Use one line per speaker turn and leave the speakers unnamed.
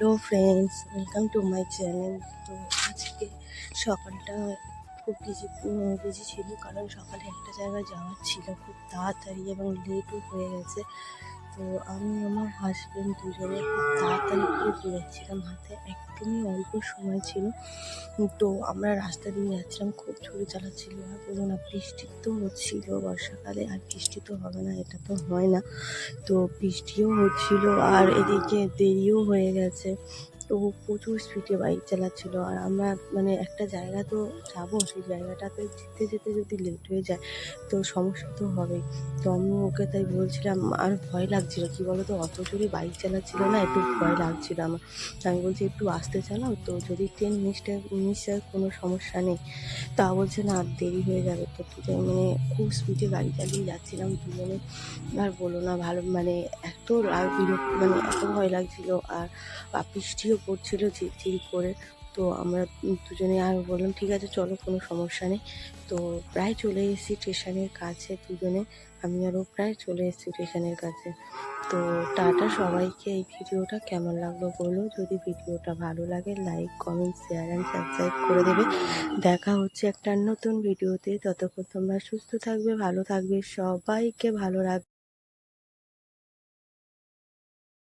Hello friends welcome to my channel তো আজকে সকালটা খুব বিজি বিজি ছিল, কারণ সকালে একটা জায়গায় যাওয়ার ছিল। খুব তাড়াতাড়ি এবং লেটও হয়ে গেছে। তো আমি আমার হাজব্যান্ড দুজনে খুব তাড়াতাড়ি করে বেরোচ্ছিলাম হাতে। একদমই অল্প সময় ছিল। তো আমরা রাস্তা দিয়ে যাচ্ছিলাম, খুব জোরে চালাচ্ছিল। না বলুন না, বৃষ্টি তো হচ্ছিল বর্ষাকালে, আর বৃষ্টি তো হবে না, এটা তো হয় না। তো বৃষ্টিও হচ্ছিল, আর এদিকে দেরিও হয়ে গেছে। তো প্রচুর স্পিডে বাইক চালাচ্ছিল। আর আমরা মানে একটা জায়গা তো যাব, সেই জায়গাটাতে যেতে যেতে যদি লেট হয়ে যায়, তো সমস্যা তো হবেই। তো আমি ওকে তাই বলছিলাম, আর ভয় লাগছিল কি বলতো? অত জোরে বাইক চালাচ্ছিল না, একটু ভয় লাগছিল আমার। তো আমি বলছি, একটু আসতে চালাও তো, যদি ট্রেন মিসটে মিস হয় কোনো সমস্যা নেই। তা বলছে, না, আর দেরি হয়ে যাবে। তো দুজন মানে খুব স্পিডে গাড়ি চালিয়ে যাচ্ছিলাম দুজনে। আর বলো না, ভালো মানে এত রাগ বিরক্ত মানে এত ভয় লাগছিল আর আর বৃষ্টিও পড়ছিল ঝিরঝির করে। তো আমরা দুজনে আর বললাম, ঠিক আছে, চলো, কোনো সমস্যা নেই। তো প্রায় চলে এসেছি স্টেশনের কাছে দুজনে। আমি আরও প্রায় চলে এসেছি স্টেশনের কাছে। তো টাটা সবাইকে এই ভিডিওটা কেমন লাগল বলো? যদি ভিডিওটা ভালো লাগে, like, comment, share and subscribe করে দেবে। দেখা হচ্ছে একটা নতুন ভিডিওতে। ততক্ষণ তোমরা সুস্থ থাকবে, ভালো থাকবে। সবাইকে ভালো রাখবে